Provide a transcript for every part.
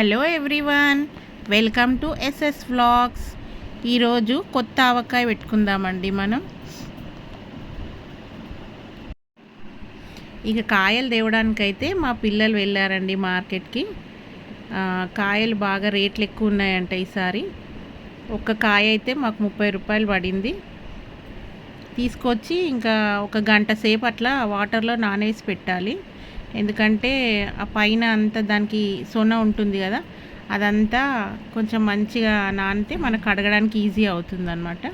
Hello everyone welcome to S S vlogs. ఈరోజు కొత్త ఆవకాయ పెట్టుకుందామండి మనం. ఇక కాయలు తేవడానికైతే మా పిల్లలు వెళ్ళారండి మార్కెట్కి. కాయలు బాగా రేట్లు ఎక్కువ ఉన్నాయంట ఈసారి. ఒక్క కాయ అయితే మాకు ముప్పై రూపాయలు పడింది. తీసుకొచ్చి ఇంకా ఒక గంట సేపు అట్లా వాటర్లో నానేసి పెట్టాలి. ఎందుకంటే ఆ పైన అంతా దానికి సొన ఉంటుంది కదా అదంతా కొంచెం మంచిగా నానితే మనకు కడగడానికి ఈజీ అవుతుంది అనమాట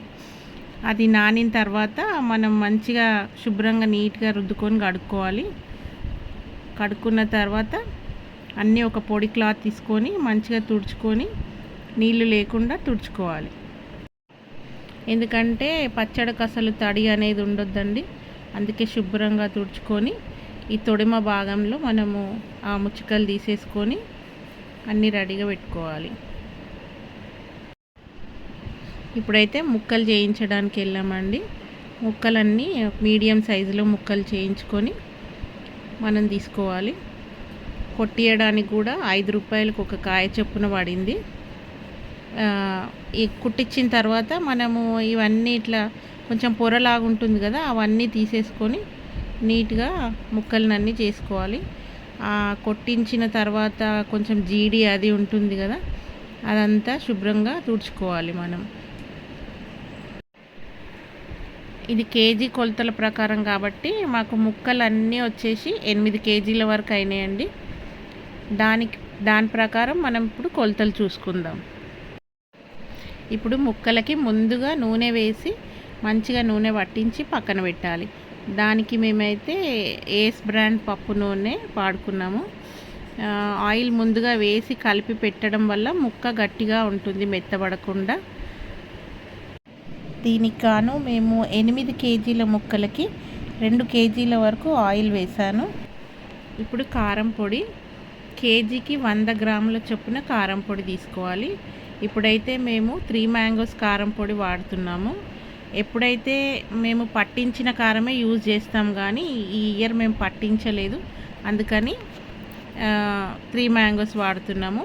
అది నానిన తర్వాత మనం మంచిగా శుభ్రంగా నీట్గా రుద్దుకొని కడుక్కోవాలి. కడుక్కున్న తర్వాత అన్నీ ఒక పొడి క్లాత్ తీసుకొని మంచిగా తుడుచుకొని నీళ్ళు లేకుండా తుడుచుకోవాలి. ఎందుకంటే పచ్చడికి అసలు తడి అనేది ఉండొద్దండి. అందుకే శుభ్రంగా తుడుచుకొని ఈ తొడిమ భాగంలో మనము ఆ ముచ్చుకలు తీసేసుకొని అన్నీ రెడీగా పెట్టుకోవాలి. ఇప్పుడైతే ముక్కలు చేయించడానికి వెళ్ళామండి. ముక్కలన్నీ మీడియం సైజులో ముక్కలు చేయించుకొని మనం తీసుకోవాలి. కొట్టియడానికి కూడా ఐదు రూపాయలకు ఒక కాయ చొప్పున పడింది. ఈ కుట్టించిన తర్వాత మనము ఇవన్నీ ఇట్లా కొంచెం పొరలాగా ఉంటుంది కదా అవన్నీ తీసేసుకొని నీట్గా ముక్కలనన్నీ చేసుకోవాలి. ఆ కొట్టించిన తర్వాత కొంచెం జీడి అది ఉంటుంది కదా అదంతా శుభ్రంగా తుడుచుకోవాలి మనం. ఇది కేజీ కొలతల ప్రకారం కాబట్టి మాకు ముక్కలు అన్నీ వచ్చేసి ఎనిమిది కేజీల వరకు అయినాయండి. దానికి దాని ప్రకారం మనం ఇప్పుడు కొలతలు చూసుకుందాం. ఇప్పుడు ముక్కలకి ముందుగా నూనె వేసి మంచిగా నూనె పట్టించి పక్కన పెట్టాలి. దానికి మేమైతే ఏస్ బ్రాండ్ పప్పు నూనె వాడుకున్నాము. ఆయిల్ ముందుగా వేసి కలిపి పెట్టడం వల్ల ముక్క గట్టిగా ఉంటుంది మెత్తబడకుండా. దీనికి కాను మేము ఎనిమిది కేజీల ముక్కలకి రెండు కేజీల వరకు ఆయిల్ వేసాను. ఇప్పుడు కారం పొడి కేజీకి వంద గ్రాముల చొప్పున కారం పొడి తీసుకోవాలి. ఇప్పుడైతే మేము త్రీ మ్యాంగోస్ కారం పొడి వాడుతున్నాము. ఎప్పుడైతే మేము పట్టించిన కారమే యూజ్ చేస్తాం కానీ ఈ ఇయర్ మేము పట్టించలేదు. అందుకని త్రీ మ్యాంగోస్ వాడుతున్నాము.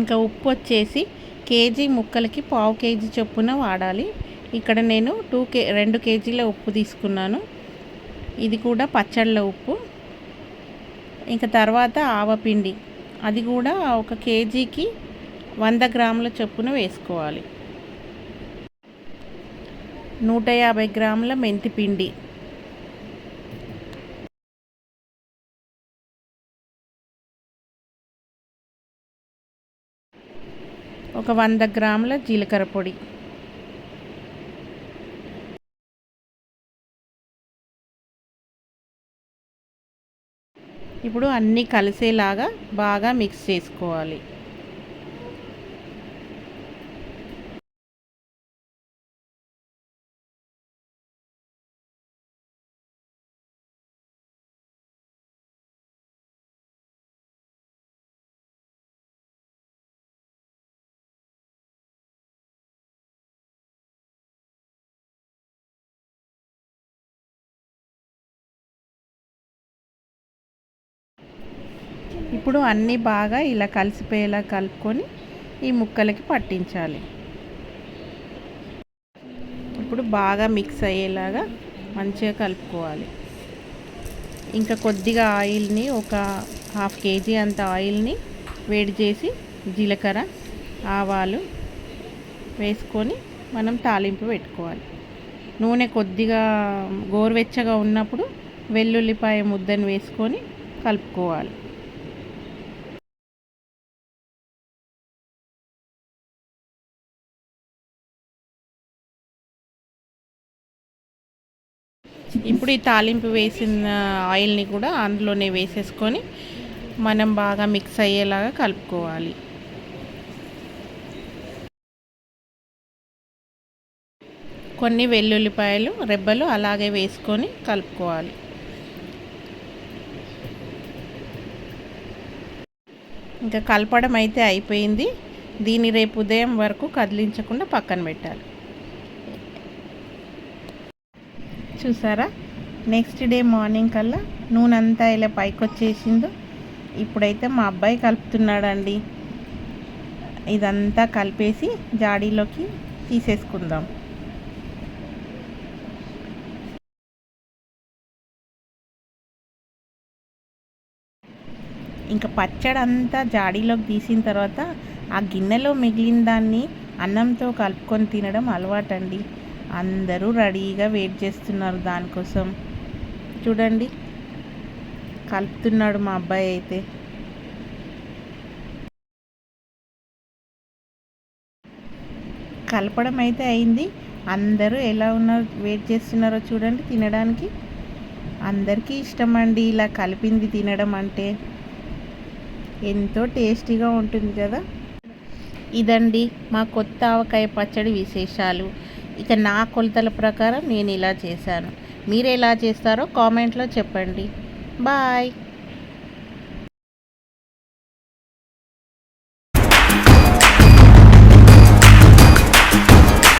ఇంకా ఉప్పు వచ్చేసి కేజీ ముక్కలకి పావు కేజీ చొప్పున వాడాలి. ఇక్కడ నేను టూ కే రెండు కేజీల ఉప్పు తీసుకున్నాను. ఇది కూడా పచ్చళ్ళ ఉప్పు. ఇంకా తర్వాత ఆవపిండి అది కూడా ఒక కేజీకి వంద గ్రాముల చొప్పున వేసుకోవాలి. నూట యాభై గ్రాముల మెంతిపిండి ఒక వంద గ్రాముల జీలకర్ర పొడి. ఇప్పుడు అన్నీ కలిసేలాగా బాగా మిక్స్ చేసుకోవాలి. ఇప్పుడు అన్నీ బాగా ఇలా కలిసిపోయేలా కలుపుకొని ఈ ముక్కలకి పట్టించాలి. ఇప్పుడు బాగా మిక్స్ అయ్యేలాగా మంచిగా కలుపుకోవాలి. ఇంకా కొద్దిగా ఆయిల్ని ఒక హాఫ్ కేజీ అంత ఆయిల్ని వేడి చేసి జీలకర్ర ఆవాలు వేసుకొని మనం తాలింపు పెట్టుకోవాలి. నూనె కొద్దిగా గోరువెచ్చగా ఉన్నప్పుడు వెల్లుల్లిపాయ ముద్దను వేసుకొని కలుపుకోవాలి. ఇప్పుడు ఈ తాలింపు వేసిన ఆయిల్ని కూడా అందులోనే వేసేసుకొని మనం బాగా మిక్స్ అయ్యేలాగా కలుపుకోవాలి. కొన్ని వెల్లుల్లిపాయలు రెబ్బలు అలాగే వేసుకొని కలుపుకోవాలి. ఇంకా కలపడం అయితే అయిపోయింది. దీన్ని రేపు ఉదయం వరకు కదిలించకుండా పక్కన పెట్టాలి. చూసారా? నెక్స్ట్ డే మార్నింగ్ కల్లా నూనె అంతా ఇలా పైకి వచ్చేసిందో ఇప్పుడైతే మా అబ్బాయి కలుపుతున్నాడండి. ఇదంతా కలిపేసి జాడీలోకి తీసేసుకుందాం. ఇంకా పచ్చడి అంతా జాడీలోకి తీసిన తర్వాత ఆ గిన్నెలో మిగిలిన దాన్ని అన్నంతో కలుపుకొని తినడం అలవాటండి. అందరూ రెడీగా వెయిట్ చేస్తున్నారు దానికోసం. చూడండి. కలుపుతున్నాడు మా అబ్బాయి అయితే. కలపడం అయితే అయింది. అందరూ ఎలా ఉన్నారు వెయిట్ చేస్తున్నారో చూడండి తినడానికి. అందరికీ ఇష్టం అండి ఇలా కలిపింది తినడం అంటే. ఎంతో టేస్టీగా ఉంటుంది కదా. ఇదండి మా కొత్త ఆవకాయ పచ్చడి విశేషాలు. ఇక నా కొలతల ప్రకారం నేను ఇలా చేశాను. మీరు ఎలా చేస్తారో కామెంట్లో చెప్పండి. బాయ్.